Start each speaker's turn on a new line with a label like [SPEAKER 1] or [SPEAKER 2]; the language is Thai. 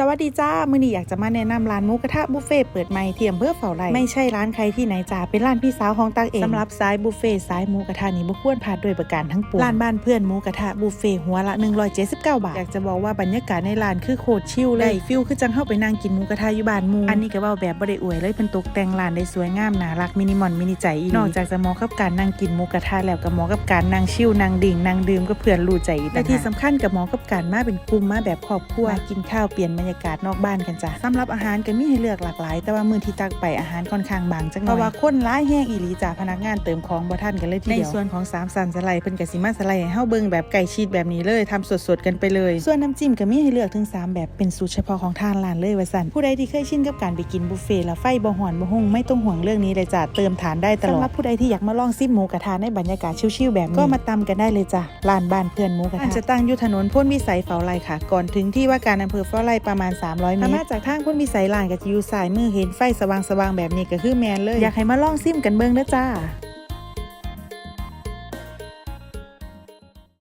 [SPEAKER 1] สวัสดีจ้า มื้อนี้อยากจะมาแนะนำร้านหมูกระทะบุฟเฟ่ต์เปิดใหม่เทียมเพื่อเฝ้าไร่ไม่ใช่ร้านใครที่ไหนจ้าเป็นร้านพี่สาวของตักเองสำหรับสายบุฟเฟ่ต์สายหมูกระทะนี่บ่ควรพลาดด้วยประการทั้งปวงร้านบ้านเพื่อนหมูกระทะบุฟเฟ่ต์หัวละ 179 บาท อยากจะบอกว่าบรรยากาศในร้านคือโคตรชิลเลยฟิลคือจังเข้าไปนั่งกินหมูกระทะอยู่บ้านหมูอันนี้ก็เว้าแบบบ่ได้อวยเลยเป็นตกแต่งร้านได้สวยงามน่ารักมินิมอลมินิใจอีหลีนอกจากจะเหมาะกับการนั่งกินหมูกระทะแล้วก็เหมาะกับการนั่งชิลนั่งดิ่งนั่งดื่มกับเพื่อนรู้ใจอีกต่างหากและที่สำคัญกับเหมาะกับการมาเป็นกลุ่มมาแบบครอบครัวมากินข้าวเปลี่ยนบรรยากาศนอกบ้านกันจ้ะสำหรับอาหารก็มีให้เลือกหลากหลาย แต่ว่ามื้อที่ตักไปอาหารค่อนข้างบางจังหน่อยเพราะว่าคนร้ายแห้งอีหลีจ้ะพนักงานเติมของบ่ทันกันเลยทีเดียวในส่วนของสามสันสไลด์เพิ่นก็สิมาสไลด์ให้เฮาเบิ่งแบบไก่ชีสแบบนี้เลยทำสดๆกันไปเลย ส่วนน้ำจิ้มก็มีให้เลือกถึง 3 แบบเป็นสูตรเฉพาะของทางร้านเลยว่าซั่นผู้ใดที่เคยชินกับการไปกินบุฟเฟ่ต์แล้วไฟบ่หอนบ่หุ่งไม่ต้องห่วงเรื่องนี้เลยจ้ะเติมฐานได้ตลอดสำหรับผู้ใดที่อยากมาลองซิมหมูกระทะในบรรยากาศชิลๆแบบนี้ก็มาตำกันได้เลยจ้ะร้านบ้านเพื่อนหมูกระทะจะตั้งอยู่ถนนพ้นวิสัยเฝ้าไร่ค่ะ ก่อนถึงที่ว่าการอำเภอเฝ้าไร่ประมาณ 300 เมตรถ้ามาจากทางพ้นวิสัยร้านก็จะอยู่ซ้ายมือเห็นไฟสว่างๆแบบนี้ก็คือแมนเลย อยากให้มาลองซิมกันเบิ่งเด้อจ้า